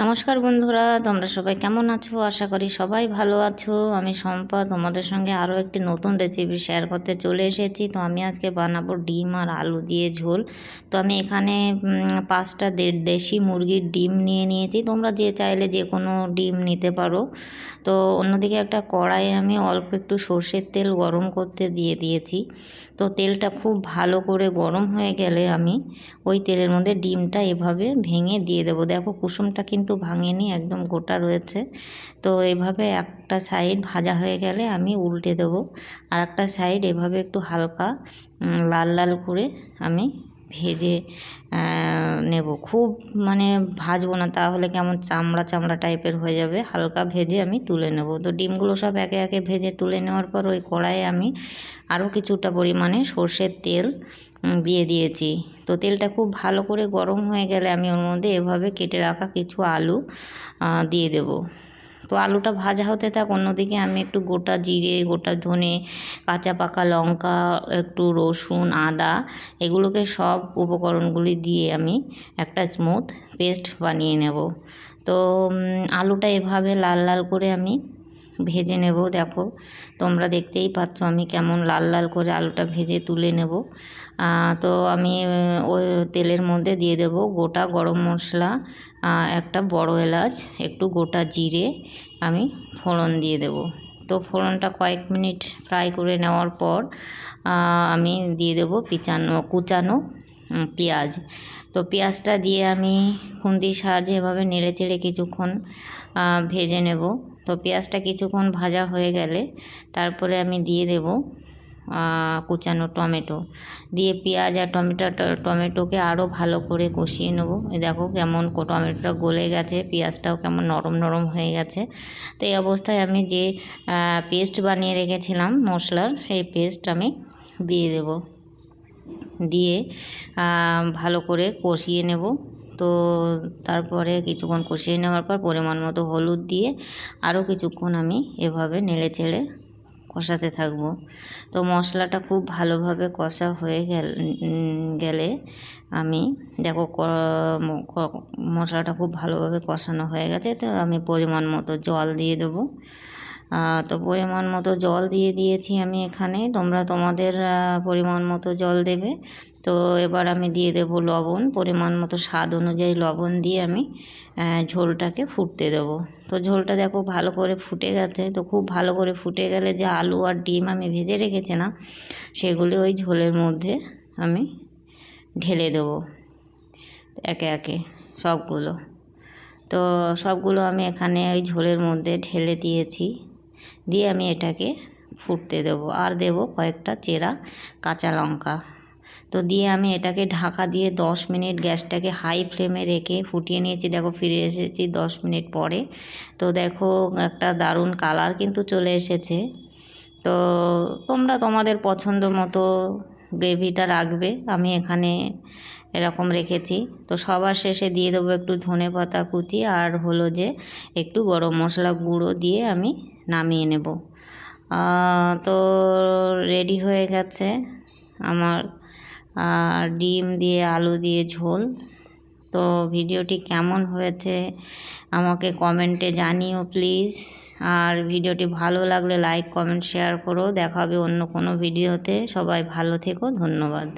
নমস্কার বন্ধুরা, তোমরা সবাই কেমন আছো? আশা করি সবাই ভালো আছো। আমি সম্পা তোমাদের সঙ্গে আরও একটি নতুন রেসিপি শেয়ার করতে চলে এসেছি। তো আমি আজকে বানাবো ডিম আর আলু দিয়ে ঝোল। তো আমি এখানে পাঁচটা দেশি মুরগির ডিম নিয়ে নিয়েছি। তোমরা যে চাইলে যে কোনো ডিম নিতে পারো। তো অন্যদিকে একটা কড়াইয়ে আমি অল্প একটু সর্ষের তেল গরম করতে দিয়ে দিয়েছি। তো তেলটা খুব ভালো করে গরম হয়ে গেলে আমি ওই তেলের মধ্যে ডিমটা এভাবে ভেঙে দিয়ে দেবো। দেখো কুসুমটা কিন্তু ভাঙেনি, একদম গোটা রয়েছে। তো এভাবে একটা সাইড ভাজা হয়ে গেলে আমি উল্টে দেবো। আর একটা সাইড এভাবে একটু হালকা লাল লাল করে আমি ভেজে নেব। খুব মানে ভাজবো না, তাহলে কেমন চামড়া চামড়া টাইপের হয়ে যাবে। হালকা ভেজে আমি তুলে নেব। তো ডিমগুলো সব একে একে ভেজে তুলে নেওয়ার পর ওই কড়াইয়ে আমি আরও কিছুটা পরিমাণে সর্ষের তেল দিয়ে দিয়েছি। তো তেলটা খুব ভালো করে গরম হয়ে গেলে আমি ওর মধ্যে এভাবে কেটে রাখা কিছু আলু দিয়ে দেবো। তো আলুটা ভাজা হতে থাক, অন্যদিকে আমি একটু গোটা জিরে, গোটা ধনে, কাঁচা পাকা লঙ্কা, একটু রসুন, আদা, এগুলোকে সব উপকরণগুলি দিয়ে আমি একটা স্মুথ পেস্ট বানিয়ে নেব। তো আলুটা এভাবে লাল লাল করে আমি ভেজে নেব, দেখো। তোমরা দেখতেই পাচ্ছ আমি কেমন লাল লাল করে আলুটা ভেজে তুলে নেব। তো আমি ওই তেলের মধ্যে দিয়ে দেব গোটা গরম মশলা একটা বড় এলাচ, একটু গোটা জিরে, আমি ফোড়ন দিয়ে দেব। তো ফোড়নটা কয়েক মিনিট ফ্রাই করে নেওয়ার পর আমি দিয়ে দেবো পিচানো, কুচানো পেঁয়াজ। তো পেঁয়াজটা দিয়ে আমি খুন্তির সাহায্যে এভাবে নেড়ে চেড়ে কিছুক্ষণ ভেজে নেব। তো পেঁয়াজটা কিছুক্ষণ ভাজা হয়ে গেলে তারপরে আমি দিয়ে দেব কুচানো টমেটো। দিয়ে পেঁয়াজ আর টমেটো, টমেটোকে আরও ভালো করে কষিয়ে নেব। দেখো কেমন টমেটোটা গলে গেছে, পেঁয়াজটাও কেমন নরম নরম হয়ে গেছে। তো এই অবস্থায় আমি যে পেস্ট বানিয়ে রেখেছিলাম মশলার, সেই পেস্ট আমি দিয়ে দেব। দিয়ে ভালো করে কষিয়ে নেব। তো তারপরে কিছুক্ষণ কষিয়ে নেওয়ার পর পরিমাণ মতো হলুদ দিয়ে আরও কিছুক্ষণ আমি এভাবে নেড়ে চেড়ে কষাতে থাকব। তো মশলাটা খুব ভালোভাবে কষা হয়ে গেল, গেলে আমি, দেখো মশলাটা খুব ভালোভাবে কষানো হয়ে গেছে, তো আমি পরিমাণ মতো জল দিয়ে দেবো। তো পরিমাণ মতো জল দিয়ে দিয়েছি আমি এখানে। তোমরা তোমাদের পরিমাণ মতো জল দেবে। তো এবার আমি দিয়ে দেবো লবণ। পরিমাণ মতো স্বাদ অনুযায়ী লবণ দিয়ে আমি ঝোলটাকে ফুটতে দেবো। তো ঝোলটা দেখো ভালো করে ফুটে গেছে। তো খুব ভালো করে ফুটে গেলে যে আলু আর ডিম আমি ভেজে রেখেছিলাম সেগুলি ওই ঝোলের মধ্যে আমি ঢেলে দেবো একে একে সবগুলো। তো সবগুলো আমি এখানে ওই ঝোলের মধ্যে ঢেলে দিয়েছি। দিয়ে আমি এটাকে ফুটতে দেবো। আর দেব কয়েকটা চেরা কাঁচা লঙ্কা। তো দিয়ে আমি এটাকে ঢাকা দিয়ে দশ মিনিট গ্যাসটাকে হাই ফ্লেমে রেখে ফুটিয়ে নিয়েছি। দেখো ফিরে এসেছি দশ মিনিট পরে। তো দেখো একটা দারুণ কালার কিন্তু চলে এসেছে। তো তোমরা তোমাদের পছন্দ মতো গ্রেভিটা রাখবে। আমি এখানে এরকম রেখেছি। তো সবার শেষে দিয়ে দেবো একটু ধনে পাতা কুচি আর হলো যে একটু গরম মশলা গুঁড়ো দিয়ে আমি নামিয়ে নেব। তো রেডি হয়ে গেছে আমার। ডিম দিয়ে আলু দিয়ে ঝোল। তো ভিডিওটি কেমন হয়েছে আমাকে কমেন্টে জানিও প্লিজ আর ভিডিওটি ভালো লাগলে লাইক কমেন্ট শেয়ার করো। দেখা হবে অন্য কোনো ভিডিওতে সবাই ভালো থেকো, ধন্যবাদ।